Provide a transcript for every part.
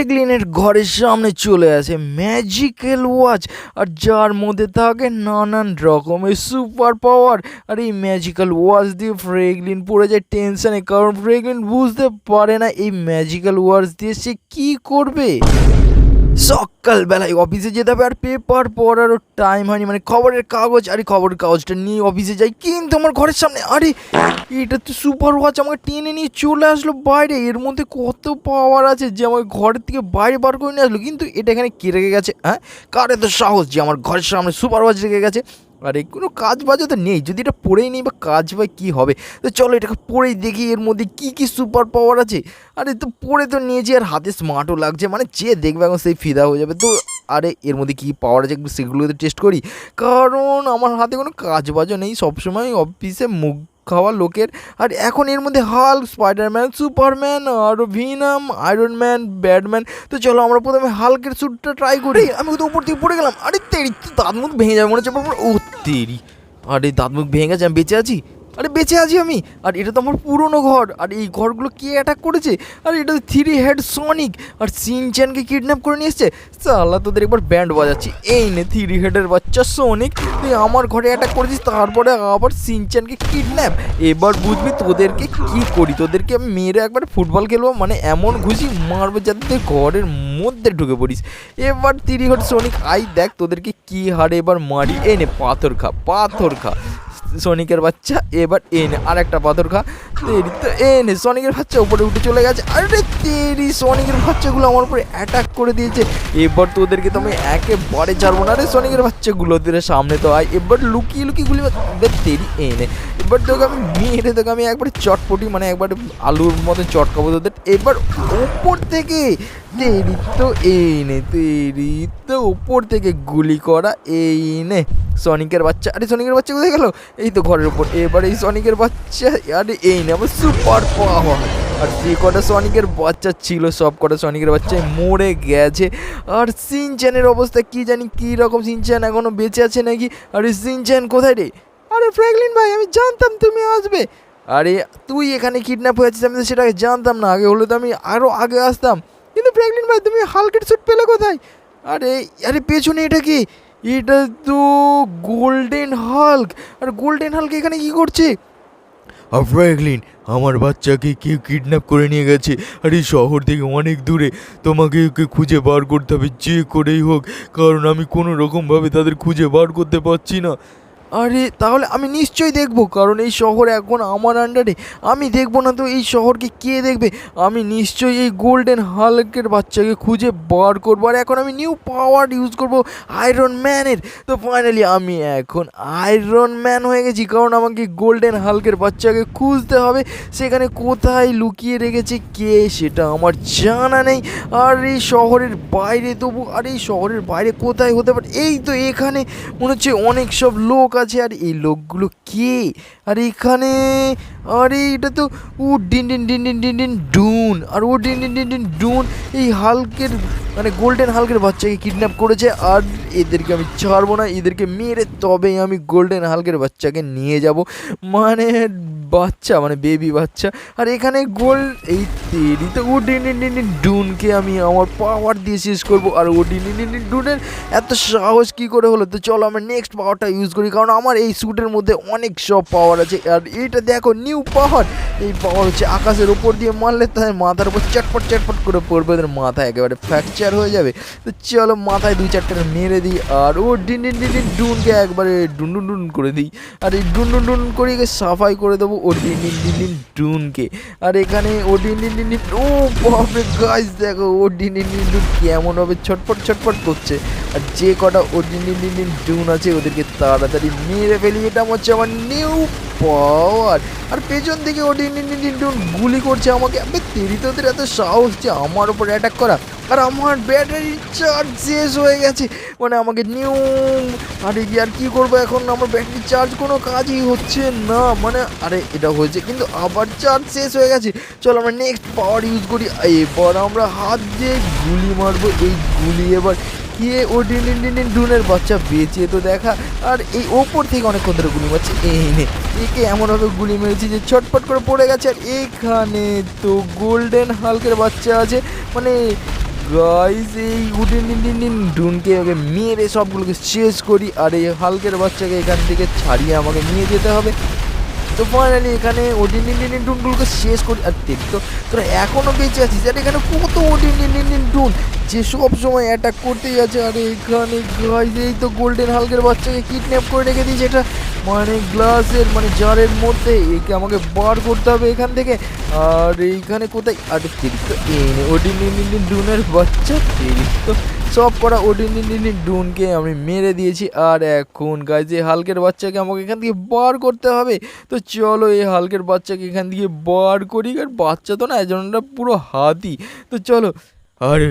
ফ্রেগলিনের ঘরের সামনে চলে আসে ম্যাজিক্যাল ওয়াচ আর যার মধ্যে থাকে নানান রকমের সুপার পাওয়ার আর এই ম্যাজিক্যাল ওয়াচ দিয়ে ফ্রেগলিন পড়ে যায় টেনশনে কারণ ফ্রেগলিন বুঝতে পারে না এই ম্যাজিক্যাল ওয়াচ দিয়ে সে কী করবে। সকালবেলায় অফিসে যেতে হবে আর পেপার পড়ারও টাইম হয়নি। মানে খবরের কাগজ, আরে খবরের কাগজটা নিয়ে অফিসে যাই। কিন্তু আমার ঘরের সামনে, আরে এটা তো সুপার ওয়াচ আমাকে টেনে নিয়ে চলে আসলো বাইরে। এর মধ্যে কত পাওয়ার আছে যে আমার ঘরের থেকে বাইরে বার করে নিয়ে আসলো। কিন্তু এটা এখানে কে রেখে গেছে হ্যাঁ? কার এত সাহস যে আমার ঘরের সামনে সুপার ওয়াচ রেখে গেছে? আরে কোনো কাজ বাজও তো নেই। যদি এটা পড়েই নেই বা কাজ বা কী হবে? তো চলো এটাকে পড়েই দেখি এর মধ্যে কি কি সুপার পাওয়ার আছে। আরে তো পড়ে তো নিয়েছি আর হাতে স্মার্টও লাগছে। মানে যে দেখবে এখন সেই ফিদা হয়ে যাবে। তো আরে এর মধ্যে কী পাওয়ার আছে একটু সেগুলো টেস্ট করি। কারণ আমার হাতে কোনো কাজ বাজও নেই। সবসময় অফিসে মুখ খাওয়া লোকের। আর এখন এর মধ্যে হাল স্পাইডারম্যান সুপারম্যান আর ভিনাম আয়রনম্যান ব্যাডম্যান ব্যাটম্যান তো চলো আমরা প্রথমে হালকের স্যুটটা ট্রাই করি। আমি তো উপর থেকে পড়ে গেলাম। আরে তেরি তো দাঁত মুখ ভেঙে যাবে মনে হচ্ছে। ও তেরি। আরে দাঁত মুখ ভেঙে গেছে আমি বেঁচে আছি? আরে বেঁচে আছি আমি। আর এটা তো আমার পুরনো ঘর। আর এই ঘরগুলো কে অ্যাটাক করেছে? আর এটা তো থ্রি হেড সনিক আর সিনচ্যানকে কিডন্যাপ করে নিয়ে এসছে। সালা তোদের একবার ব্যান্ড বাজাচ্ছি। এই নে থ্রি হেডের বাচ্চা সনিক তুই আমার ঘরে অ্যাটাক করেছিস, তারপরে আবার সিনচ্যানকে কিডন্যাপ এবার বুঝবি তোদেরকে কি করি? তোদেরকে মেরে একবার ফুটবল খেলব মানে এমন ঘুষি মারবো যাতে তুই ঘরের মধ্যে ঢুকে পড়িস। এবার থ্রি হেড সনিক আই দেখ তোদেরকে কি হারে এবার মারি। এ নে, পাথর খা পাথর খা। সনিকের বাচ্চা, এবার এনে আর একটা পাথর খা তেরি তো এনে সনিকের বাচ্চা উপরে উঠে চলে গেছে। আরে তেরি, সনিকের বাচ্চাগুলো আমার উপরে অ্যাটাক করে দিয়েছে। এবার তোদেরকে তো আমি একেবারে ছাড়বো না রে সনিকের বাচ্চাগুলো। তোদের সামনে তো আয়। এবার লুকিয়ে লুকিয়ে গুলি দেখ তেরি এনে। এবার তোকে আমি মেরে তোকে আমি একবারে চটপটি মানে একবারে আলুর মতন চটকাবো তোদের। এবার উপর থেকে তেরি তো এই নে তেরি তো উপর থেকে গুলি করা এই নে সনিকের বাচ্চা। আরে সনিকের বাচ্চা কোথায় গেল? এই তো ঘরের উপর। এবার এই সনিকের বাচ্চা, আরে, এই নে, আমার সুপার পাওয়ার আর যে কটা সনিকের বাচ্চা ছিল, সব কটা সনিকের বাচ্চায় মরে গেছে। আর সিনচ্যানের অবস্থা কি জানি, কি রকম সিনচ্যান এখনও বেঁচে আছে নাকি? আরে সিনচ্যান কোথায় রে? আরে ফ্র্যাঙ্কলিন ভাই, আমি জানতাম তুমি আসবে। আরে, তুই এখানে কিডন্যাপ হয়েছিস আমি তো সেটাকে জানতাম না। আগে হলে তো আমি আরও আগে আসতাম। কিন্তু ফ্র্যাঙ্কলিন ভাই, তুমি হালকের স্যুট পেলে কোথায়? আরে আরে, পেছনে এটা কি? এটা তো গোল্ডেন হাল্ক আর গোল্ডেন হাল্ক এখানে কি করছে? ফ্র্যাঙ্কলিন আমার বাচ্চাকে কেউ কিডন্যাপ করে নিয়ে গেছে। আর এই শহর থেকে অনেক দূরে। তোমাকে ওকে খুঁজে বার করতে হবে, যে করেই হোক। কারণ আমি কোনো রকমভাবে তাদের খুঁজে বার করতে পারছি না। আরে, তাহলে আমি নিশ্চয়ই দেখব, কারণ এই শহর এখন আমার আন্ডারে আমি দেখব না তো এই শহরকে কে দেখবে? আমি নিশ্চয়ই এই গোল্ডেন হাল্কের বাচ্চাকে খুঁজে বার করব। আর এখন আমি নিউ পাওয়ার ইউজ করব আয়রন ম্যানের তো ফাইনালি আমি এখন আয়রন ম্যান হয়ে গেছি, কারণ আমাকে গোল্ডেন হালকের বাচ্চাকে খুঁজতে হবে। সেখানে কোথায় লুকিয়ে রেখেছে কে সেটা আমার জানা নেই। আর এই শহরের বাইরে তবু, আর এই শহরের বাইরে কোথায় হতে পারে? এই তো এখানে মনে হচ্ছে অনেক সব লোক আছে আর এই লোকগুলো কে আর এখানে আরে এটা তো ও ডিন ডিন ডিন ডিন ডিন ডিন ডুন আর ও ডিন ডিন ডিন ডিন ডুন এই হালকের মানে গোল্ডেন হালকের বাচ্চাকে কিডন্যাপ করেছে আর এদেরকে আমি ছাড়বো না এদেরকে মেরে তবেই আমি গোল্ডেন হালকের বাচ্চাকে নিয়ে যাব মানে বাচ্চা মানে বেবি বাচ্চা আর এখানে গোল্ড এই তেরি তো ও ডিন ডিন ডিন ডিন ডুনকে আমি আমার পাওয়ার দিয়ে শেষ করব আর ও ডিন ডিন ডিন ডুনের এত সাহস কী করে হলো তো চলো আমরা নেক্সট পাওয়ারটা ইউজ করি কারণ আমার এই স্যুটের মধ্যে অনেক সব পাওয়ার আছে আর এটা দেখো নিউ পাওয়ার এই পাওয়ার হচ্ছে আকাশের উপর দিয়ে মারলে তাদের মাথার উপর চটপট চটপট করে পড়বে ওদের মাথা একেবারে ফ্র্যাকচার হয়ে যাবে তো চলো মাথায় দুই চারটে মেরে দিই আর ও ডিন ডিন ডিন ডিন ডুনকে একবারে ডুন ডুন ডুন করে দিই আর এই ডুন ডুন ডুন করে সাফাই করে দেবো ও ডিন ডিন ডিন ডিন ডুনকে আর এখানে ও ডিন ডিন ডিন ডিন ও বাপরে গাছ দেখো ও ডিন ডিন ডিন ডুন কেমনভাবে ছটপট ছটপট করছে আর যে কটা ও ডিন ডিন ডিন ডিন ডুন আছে ওদেরকে তাড়াতাড়ি মেরে ফেলি, এটা হচ্ছে আমার নিউ পাওয়ার আর পেছন থেকে ও ডিন ডিন গুলি করছে আমাকে। আমি তেরি তোদের এত সাহস যে আমার উপর অ্যাটাক করা। আর আমার ব্যাটারি চার্জ শেষ হয়ে গেছে। মানে আমাকে নিউ আরে কি আর কি করব এখন? আমার ব্যাটারি চার্জ কোনো কাজই হচ্ছে না। মানে আরে, এটা হয়েছে কিন্তু আবার চার্জ শেষ হয়ে গেছে। চলো আমরা নেক্সট পাওয়ার ইউজ করি। এবার আমরা হাত দিয়ে গুলি মারবো। এই গুলি এবার কে ও ডিন ডিন ডিন ডিন ডুনের বাচ্চা বেঁচে তো দেখা আর এই ওপর থেকে অনেকক্ষণ ধরে গুলি মারছে এই নে একে এমনভাবে গুলি মেরেছি যে ছটপট করে পড়ে গেছে আর এখানে তো গোল্ডেন হালকের বাচ্চা আছে মানে গাইস এই উডিন ডিন ডিন ডিন ডুনকে ওকে মেরে সবগুলোকে শেষ করি আর এই হালকের বাচ্চাকে এখান থেকে ছাড়িয়ে আমাকে নিয়ে যেতে হবে তো ফাইনালি এখানে ওডিন ডিন ডিন ডিন ডুনগুলোকে শেষ করি আর দেখ তো তোরা এখনও বেঁচে আছিস আর এখানে কত ওডিন ডিন ডিন ডিন ডুন যে সব সময় অ্যাটাক করতেই আছে। আর এখানে এই তো গোল্ডেন হালকের বাচ্চাকে কিডন্যাপ করে রেখে দিয়েছে। এটা মানে গ্লাসের মানে জারের মধ্যে একে আমাকে বার করতে হবে এখান থেকে। আর এইখানে কোথায়? আর তিরিক তো এনে ওডিন ডিন ডিন ডিন ডুনের বাচ্চা তো সব করা ওডিন ডিন ডিন ডিন ডুনকে আমি মেরে দিয়েছি। আর এখন গাইজ এই হালকের বাচ্চাকে আমাকে এখান থেকে বার করতে হবে। তো চলো, এই হালকের বাচ্চাকে এখান থেকে বার করি। আর বাচ্চা তো না এজনটা পুরো হাতি। তো চলো, আরে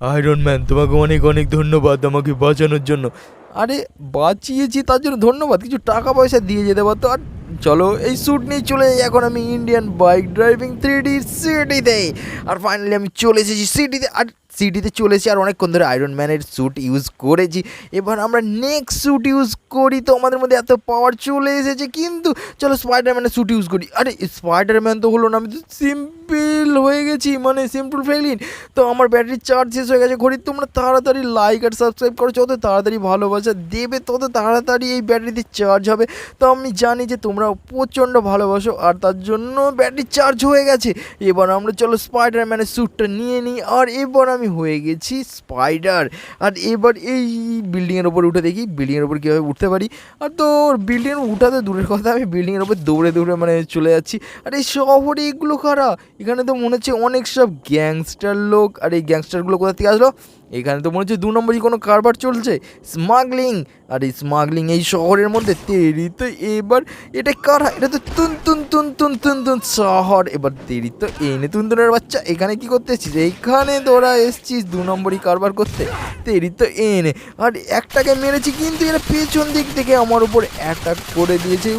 আয়রন ম্যান তোমাকে অনেক অনেক ধন্যবাদ আমাকে বাঁচানোর জন্য। আরে, বাঁচিয়েছি তার জন্য ধন্যবাদ, কিছু টাকা পয়সা দিয়ে যেতে পারতো। আর চলো, এই স্যুট নিয়ে চলে যাই এখন আমি Indian bike driving three D সিটিতে আর ফাইনালি আমি চলে এসেছি সিটিতে আর সিটিতে চলে এসেছি আর অনেকক্ষণ ধরে আয়রন ম্যানের স্যুট ইউজ করেছি। এবার আমরা নেক্সট স্যুট ইউজ করি। তো আমাদের মধ্যে এত পাওয়ার চলে এসেছে। কিন্তু চলো স্পাইডারম্যানের স্যুট ইউজ করি। আরে স্পাইডারম্যান তো হলো না, আমি তো সিম্পল হয়ে গেছি মানে সিম্পল ফেলিন তো আমার ব্যাটারি চার্জ শেষ হয়ে গেছে ঘড়ি। তোমরা তাড়াতাড়ি লাইক আর সাবস্ক্রাইব করো। যত তাড়াতাড়ি ভালোবাসা দেবে, তত তাড়াতাড়ি এই ব্যাটারিতে চার্জ হবে। তো আমি জানি যে তোমরা প্রচণ্ড ভালোবাসো আর তার জন্য ব্যাটারি চার্জ হয়ে গেছে। এবার আমরা চলো স্পাইডারম্যানের স্যুটটা নিয়ে নিই। আর এবার আমি হয়ে গেছি স্পাইডার আর এবার এই বিল্ডিংয়ের ওপর উঠে দেখি বিল্ডিংয়ের ওপর কীভাবে উঠতে পারি। আর তো বিল্ডিংয়ের উঠাতে দূরের কথা, আমি বিল্ডিংয়ের ওপর দৌড়ে দৌড়ে মানে চলে যাচ্ছি। আর এই শহরে এগুলো কারা? এখানে তো মনে হচ্ছে অনেক সব গ্যাংস্টার লোক। আর এই গ্যাংস্টারগুলো কোথা থেকে আসলো? এখানে তো মনে হচ্ছে দু নম্বরই কোনো কারবার চলছে। স্মাগলিং আর এই স্মাগলিং এই শহরের মধ্যে তেরি তো এবার। এটা কারা এটা তো তুন তুন তুন তুন তুন তুন শহর। এবার তেরি তো এনে তুনতুনের বাচ্চা। এখানে কি করতে এসছিস? এইখানে তোরা এসছিস দু নম্বরই কারবার করতে। তেরি তো এনে। আর একটাকে মেরেছি কিন্তু এরা পেছন দিক থেকে আমার উপর অ্যাটাক করে দিয়েছে।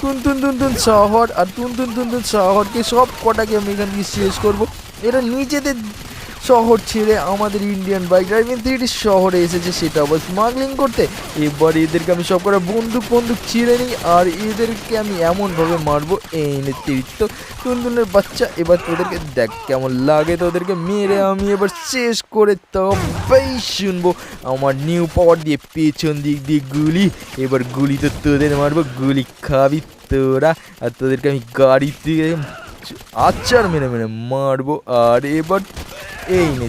তুন তুন তুন তুন শহর। আর তুন তুন তুন তুন শহরকে সব কটাকে আমি এখান শেষ করব। এটা নিজেদের শহর ছেড়ে আমাদের ইন্ডিয়ান বাইক ড্রাইভিং থ্রিটি শহরে এসেছে সেটা আবার স্মাগলিং করতে। এবার এদেরকে আমি সব করে বন্দুক বন্দুক ছিঁড়ে নিই, আর এদেরকে আমি এমনভাবে মারবো এনে তীর্থ টুনটুনের বাচ্চা, এবার তোদেরকে দেখ কেমন লাগে তোদেরকে। মেরে আমি এবার শেষ করে তবেই শুনব আমার নিউ পাওয়ার দিয়ে পেছন দিক দিয়ে গুলি। এবার গুলি তো তোদের মারবো, গুলি খাবি তোরা। আর তোদেরকে আমি গাড়ি দিয়ে আচার মেরে মেরে মারবো। আর এবার এই নে,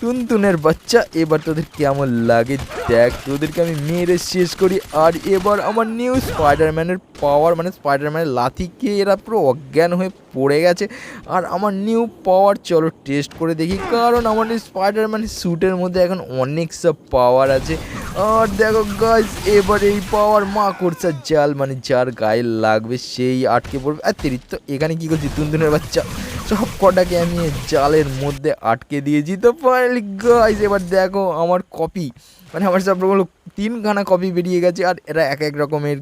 টুনটুনের বাচ্চা, এবার তোদের কেমন লাগে দেখ, তোদেরকে আমি মেরে শেষ করি। আর এবার আমার নিউ স্পাইডারম্যানের পাওয়ার মানে স্পাইডারম্যানের লাথিকে এরা পুরো অজ্ঞান হয়ে পড়ে গেছে। আর আমার নিউ পাওয়ার চলো টেস্ট করে দেখি, কারণ আমার এই স্পাইডারম্যানের স্যুটের মধ্যে এখন অনেক সব পাওয়ার আছে। আর দেখো গাইজ এবার এই পাওয়ার মা করছে জাল মানে যার গায়ে লাগবে সেই আটকে পড়বে। আর তেরি, তো এখানে কী করছি? তুনতুনের বাচ্চা। সব কটাকে আমি জালের মধ্যে আটকে দিয়েছি। তো ফাইনালি গাইজ এবার দেখো আমার কপি মানে আমার সব রকম তিনখানা কপি বেরিয়ে গেছে আর এরা এক এক রকমের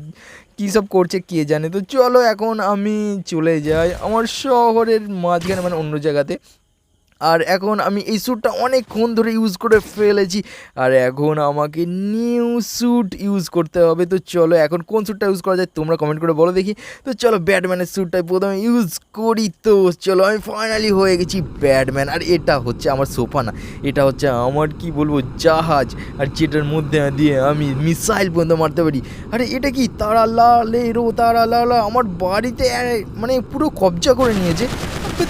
কী সব করছে কে জানে। তো চলো এখন আমি চলে যাই আমার শহরের মাঝখানে মানে অন্য জায়গাতে। আর এখন আমি এই স্যুটটা অনেকক্ষণ ধরে ইউজ করে ফেলেছি। আর এখন আমাকে নিউ স্যুট ইউজ করতে হবে। তো চলো এখন কোন স্যুটটা ইউজ করা যায় তোমরা কমেন্ট করে বলো দেখি। তো চলো ব্যাটম্যানের স্যুটটাই প্রথমে ইউজ করি তো চলো আমি ফাইনালি হয়ে গেছি ব্যাটম্যান আর এটা হচ্ছে আমার সোফা না, এটা হচ্ছে আমার কি বলব জাহাজ। আর যেটার মধ্যে দিয়ে আমি মিসাইল পর্যন্ত মারতে পারি। আরে এটা কি তারা লা রো তারা লা আমার বাড়িতে মানে পুরো কবজা করে নিয়েছে।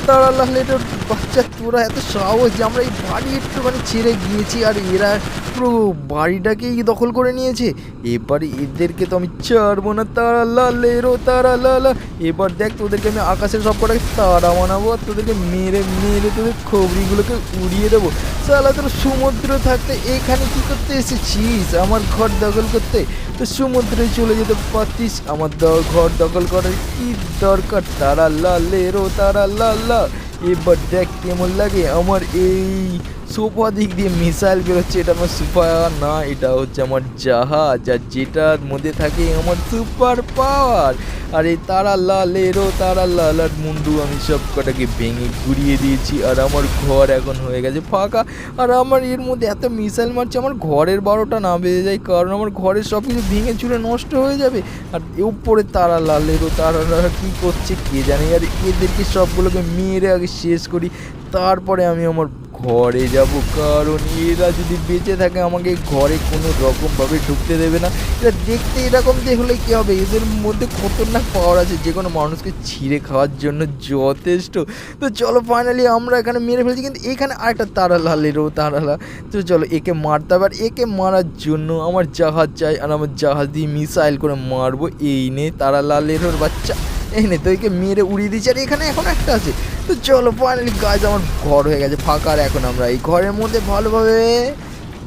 তারা লা রো বাচ্চা, তোরা এত সাহস যে আমরা এই বাড়ি একটুখানি ছেড়ে গিয়েছি আর এরা পুরো বাড়িটাকেই দখল করে নিয়েছে। এবার এদেরকে তো আমি ছাড়বো না, তারা লা লে রো তারা লা লা এবার দেখ, তোদেরকে আমি আকাশের সব কটাকে তারা বানাবো আর তোদেরকে মেরে মেরে তোদের খবরিগুলোকে উড়িয়ে দেবো। সালা তোর সমুদ্র থাকতে এখানে কি করতে এসেছিস? আমার ঘর দখল করতে? তো সমুদ্রে চলে যেতে পারতিস? আমার ঘর দখল করার কি দরকার? তারা লা লে রো তারা লা লা এবার দেখ কেমন লাগে। আমার এই সোফা দিক দিয়ে মিসাইল বেরোচ্ছে, এটা আমার সোফা না, এটা হচ্ছে আমার জাহাজ, আর যেটার মধ্যে থাকে আমার সুপার পাওয়ার। আর এই তারা লাল এরো তারা লাল, আর মুন্ডু, আমি সব কটাকে ভেঙে ঘুরিয়ে দিয়েছি, আর আমার ঘর এখন হয়ে গেছে ফাঁকা। আর আমার এর মধ্যে এত মিসাইল মারছে, আমার ঘরের বারোটা না বেজে যায়, কারণ আমার ঘরের সব কিছু ভেঙে চুরে নষ্ট হয়ে যাবে। আর উপরে তারা লাল এরো তারা লাল, কী করছে কে জানে? আর এদেরকে সবগুলোকে মেরে আগে শেষ করি, তারপরে আমি আমার ঘরে যাব, কারণ এরা যদি বেঁচে থাকে আমাকে ঘরে কোনো রকমভাবে ঢুকতে দেবে না। এরা দেখতে এরকম দেখলে কী হবে? এদের মধ্যে খতরনাক পাওয়ার আছে, যে কোনো মানুষকে ছিঁড়ে খাওয়ার জন্য যথেষ্ট। তো চলো ফাইনালি আমরা এখানে মেরে ফেলছি, কিন্তু এখানে আরেকটা তারালালেরও তারালা তো চলো, একে মারতে হবে, আর একে মারার জন্য আমার জাহাজ চাই, আর আমার জাহাজ দিয়ে মিসাইল করে মারবো। এই নে তারালালেরোর বাচ্চা, এই নে তো একে মেরে উড়িয়ে দিচ্ছি আর এখানে এখন একটা আছে। তো চলো ফাইনালি গাছ আমার ঘর হয়ে গেছে, ফাঁকা এখন আমরা এই ঘরের মধ্যে ভালোভাবে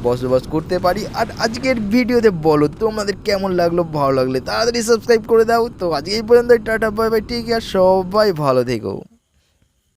বসবাস করতে পারি। আর আজকের ভিডিওতে বলো, তোমাদের কেমন লাগল, ভালো লাগলে তাড়াতাড়ি সাবস্ক্রাইব করে দাও। তো আজকে এই পর্যন্ত টাটা বাই বাই ঠিক আছে সবাই ভালো থেকো।